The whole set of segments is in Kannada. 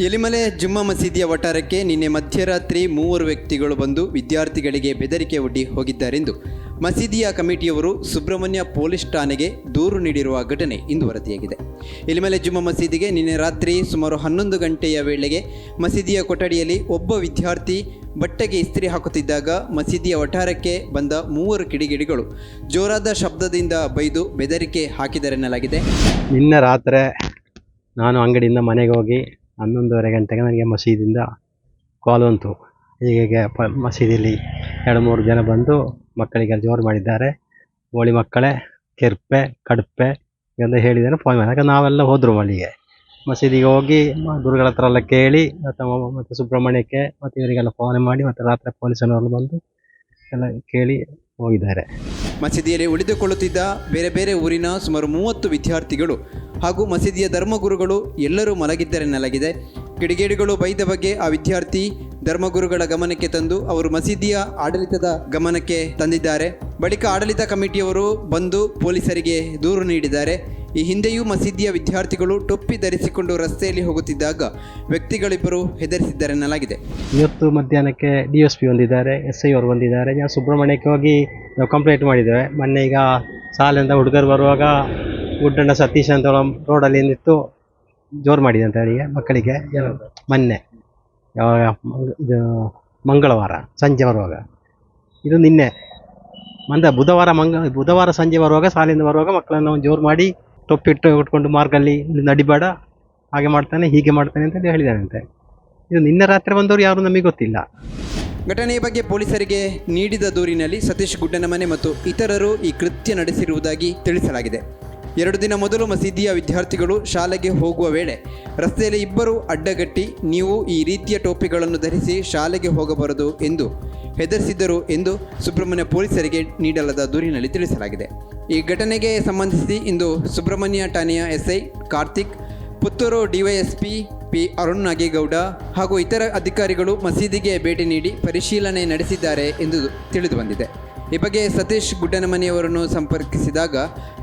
ಎಲಿಮಲೆ ಜುಮ್ಮಾ ಮಸೀದಿಯ ವಠಾರಕ್ಕೆ ನಿನ್ನೆ ಮಧ್ಯರಾತ್ರಿ ಮೂವರು ವ್ಯಕ್ತಿಗಳು ಬಂದು ವಿದ್ಯಾರ್ಥಿಗಳಿಗೆ ಬೆದರಿಕೆ ಒಡ್ಡಿ ಹೋಗಿದ್ದಾರೆಂದು ಮಸೀದಿಯ ಕಮಿಟಿಯವರು ಸುಬ್ರಹ್ಮಣ್ಯ ಪೊಲೀಸ್ ಠಾಣೆಗೆ ದೂರು ನೀಡಿರುವ ಘಟನೆ ಇಂದು ವರದಿಯಾಗಿದೆ. ಎಲಿಮಲೆ ಜುಮ್ಮಾ ಮಸೀದಿಗೆ ನಿನ್ನೆ ರಾತ್ರಿ ಸುಮಾರು ಹನ್ನೊಂದು ಗಂಟೆಯ ವೇಳೆಗೆ ಮಸೀದಿಯ ಕೊಠಡಿಯಲ್ಲಿ ಒಬ್ಬ ವಿದ್ಯಾರ್ಥಿ ಬಟ್ಟೆಗೆ ಇಸ್ತ್ರಿ ಹಾಕುತ್ತಿದ್ದಾಗ ಮಸೀದಿಯ ವಠಾರಕ್ಕೆ ಬಂದ ಮೂವರು ಕಿಡಿಗಿಡಿಗಳು ಜೋರಾದ ಶಬ್ದದಿಂದ ಬೈದು ಬೆದರಿಕೆ ಹಾಕಿದರೆನ್ನಲಾಗಿದೆ. ನಿನ್ನೆ ರಾತ್ರಿ ನಾನು ಅಂಗಡಿಯಿಂದ ಮನೆಗೆ ಹೋಗಿ ಹನ್ನೊಂದುವರೆ ಗಂಟೆಗೆ ನನಗೆ ಮಸೀದಿಯಿಂದ ಕಾಲ್ ಬಂತು. ಹೀಗೆ ಪ ಮಸೀದಿಯಲ್ಲಿ ಎರಡು, ಮೂರು ಜನ ಬಂದು ಮಕ್ಕಳಿಗೆ ಜೋರು ಮಾಡಿದ್ದಾರೆ. ಹೋಳಿ ಮಕ್ಕಳೇ, ಕೆರ್ಪೆ, ಕಡುಪೆ ಎಲ್ಲ ಹೇಳಿದ್ದಾರೆ. ಫೋನ್ ಮಾಡಿ ಯಾಕಂದ್ರೆ ನಾವೆಲ್ಲ ಹೋದರು ಅಲ್ಲಿಗೆ. ಮಸೀದಿಗೆ ಹೋಗಿ ಗುರುಗಳ ಹತ್ರ ಎಲ್ಲ ಕೇಳಿ ಅಥವಾ ಮತ್ತು ಸುಬ್ರಹ್ಮಣ್ಯಕ್ಕೆ, ಮತ್ತು ಇವರಿಗೆಲ್ಲ ಫೋನ್ ಮಾಡಿ, ಮತ್ತು ರಾತ್ರಿ ಪೊಲೀಸನವರು ಬಂದು ಎಲ್ಲ ಕೇಳಿ ಹೋಗಿದ್ದಾರೆ. ಮಸೀದಿಯಲ್ಲಿ ಉಳಿದುಕೊಳ್ಳುತ್ತಿದ್ದ ಬೇರೆ ಬೇರೆ ಊರಿನ ಸುಮಾರು ಮೂವತ್ತು ವಿದ್ಯಾರ್ಥಿಗಳು ಹಾಗೂ ಮಸೀದಿಯ ಧರ್ಮಗುರುಗಳು ಎಲ್ಲರೂ ಮಲಗಿದ್ದರೆನ್ನಲಾಗಿದೆ ಕಿಡಿಗೇಡಿಗಳು ಬೈದ ಬಗ್ಗೆ ಆ ವಿದ್ಯಾರ್ಥಿ ಧರ್ಮಗುರುಗಳ ಗಮನಕ್ಕೆ ತಂದು ಅವರು ಮಸೀದಿಯ ಆಡಳಿತದ ಗಮನಕ್ಕೆ ತಂದಿದ್ದಾರೆ. ಬಳಿಕ ಆಡಳಿತ ಕಮಿಟಿಯವರು ಬಂದು ಪೊಲೀಸರಿಗೆ ದೂರು ನೀಡಿದ್ದಾರೆ. ಈ ಹಿಂದೆಯೂ ಮಸೀದಿಯ ವಿದ್ಯಾರ್ಥಿಗಳು ಟೊಪ್ಪಿ ಧರಿಸಿಕೊಂಡು ರಸ್ತೆಯಲ್ಲಿ ಹೋಗುತ್ತಿದ್ದಾಗ ವ್ಯಕ್ತಿಗಳಿಬ್ಬರು ಹೆದರಿಸಿದ್ದರೆನ್ನಲಾಗಿದೆ ಇವತ್ತು ಮಧ್ಯಾಹ್ನಕ್ಕೆ ಡಿ ಎಸ್ ಪಿ ಹೊಂದಿದ್ದಾರೆ ಎಸ್ ಐ ಅವರು ಬಂದಿದ್ದಾರೆ. ಸುಬ್ರಹ್ಮಣ್ಯಕ್ಕೆ ಹೋಗಿ ನಾವು ಕಂಪ್ಲೇಂಟ್ ಮಾಡಿದ್ದೇವೆ. ಮೊನ್ನೆ ಈಗ ಶಾಲೆಯಿಂದ ಹುಡುಗರು ಬರುವಾಗ ಗುಡ್ಡಣ್ಣ ಸತೀಶ್ ಅಂತ ರೋಡಲ್ಲಿ ನಿಂತು ಜೋರು ಮಾಡಿದಂತೆ ಅವರಿಗೆ ಮಕ್ಕಳಿಗೆ. ಮೊನ್ನೆ. ಯಾವಾಗ? ಇದು ಮಂಗಳವಾರ, ಸಂಜೆ ಬರುವಾಗ. ಇದು ನಿನ್ನೆ. ಮಂದ ಬುಧವಾರ ಮಂಗ, ಬುಧವಾರ ಸಂಜೆ ಬರುವಾಗ ಶಾಲೆಯಿಂದ ಬರುವಾಗ ಮಕ್ಕಳನ್ನು ಜೋರು ಮಾಡಿ ತೊಪ್ಪಿಟ್ಟು ಉಟ್ಕೊಂಡು ಮಾರ್ಗಲ್ಲಿ ನಡಿಬೇಡ, ಹಾಗೆ ಮಾಡ್ತಾನೆ, ಹೀಗೆ ಮಾಡ್ತಾನೆ ಅಂತ ಹೇಳಿದಾನಂತೆ ಇದು ನಿನ್ನೆ ರಾತ್ರಿ ಬಂದವರು ಯಾರು ನಮಗೆ ಗೊತ್ತಿಲ್ಲ. ಘಟನೆಯ ಬಗ್ಗೆ ಪೊಲೀಸರಿಗೆ ನೀಡಿದ ದೂರಿನಲ್ಲಿ ಸತೀಶ್ ಗುಡ್ಡನಮನೆ ಮತ್ತು ಇತರರು ಈ ಕೃತ್ಯ ನಡೆಸಿರುವುದಾಗಿ ತಿಳಿಸಲಾಗಿದೆ. ಎರಡು ದಿನ ಮೊದಲು ಮಸೀದಿಯ ವಿದ್ಯಾರ್ಥಿಗಳು ಶಾಲೆಗೆ ಹೋಗುವ ವೇಳೆ ರಸ್ತೆಯಲ್ಲಿ ಇಬ್ಬರು ಅಡ್ಡಗಟ್ಟಿ, ನೀವು ಈ ರೀತಿಯ ಟೋಪಿಗಳನ್ನು ಧರಿಸಿ ಶಾಲೆಗೆ ಹೋಗಬಾರದು ಎಂದು ಹೆದರಿಸಿದ್ದರು ಎಂದು ಸುಬ್ರಹ್ಮಣ್ಯ ಪೊಲೀಸರಿಗೆ ನೀಡಲಾದ ದೂರಿನಲ್ಲಿ ತಿಳಿಸಲಾಗಿದೆ. ಈ ಘಟನೆಗೆ ಸಂಬಂಧಿಸಿ ಇಂದು ಸುಬ್ರಹ್ಮಣ್ಯ ಠಾಣೆಯ SI Karthik, Puttur DYSP P Arun Nagegowda ಹಾಗೂ ಇತರ ಅಧಿಕಾರಿಗಳು ಮಸೀದಿಗೆ ಭೇಟಿ ನೀಡಿ ಪರಿಶೀಲನೆ ನಡೆಸಿದ್ದಾರೆ ಎಂದು ತಿಳಿದು ಬಂದಿದೆ ಈ ಬಗ್ಗೆ ಸತೀಶ್ ಗುಡ್ಡನಮನೆಯವರನ್ನು ಸಂಪರ್ಕಿಸಿದಾಗ,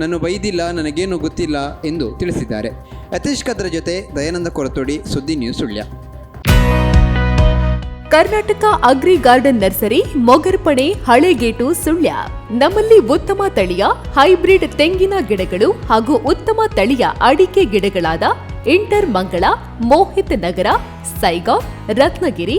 ನಾನು ಬೈದಿಲ್ಲ, ನನಗೇನು ಗೊತ್ತಿಲ್ಲ ಎಂದು ತಿಳಿಸಿದ್ದಾರೆ. ಯತೀಶ್ ಕದ್ರ ಜೊತೆ Dayananda Korathodi, Suddi news Sullia. Karnataka agri garden nursery Mogarpane Halegate, Sullia. ನಮ್ಮಲ್ಲಿ ಉತ್ತಮ ತಳಿಯ, ಹೈಬ್ರಿಡ್ ತೆಂಗಿನ ಗಿಡಗಳು ಹಾಗೂ ಉತ್ತಮ ತಳಿಯ ಅಡಿಕೆ ಗಿಡಗಳಾದ ಇಂಟರ್ ಮಂಗಳ, ಮೋಹಿತ್ ನಗರ ಸೈಗಾಂವ್ ರತ್ನಗಿರಿ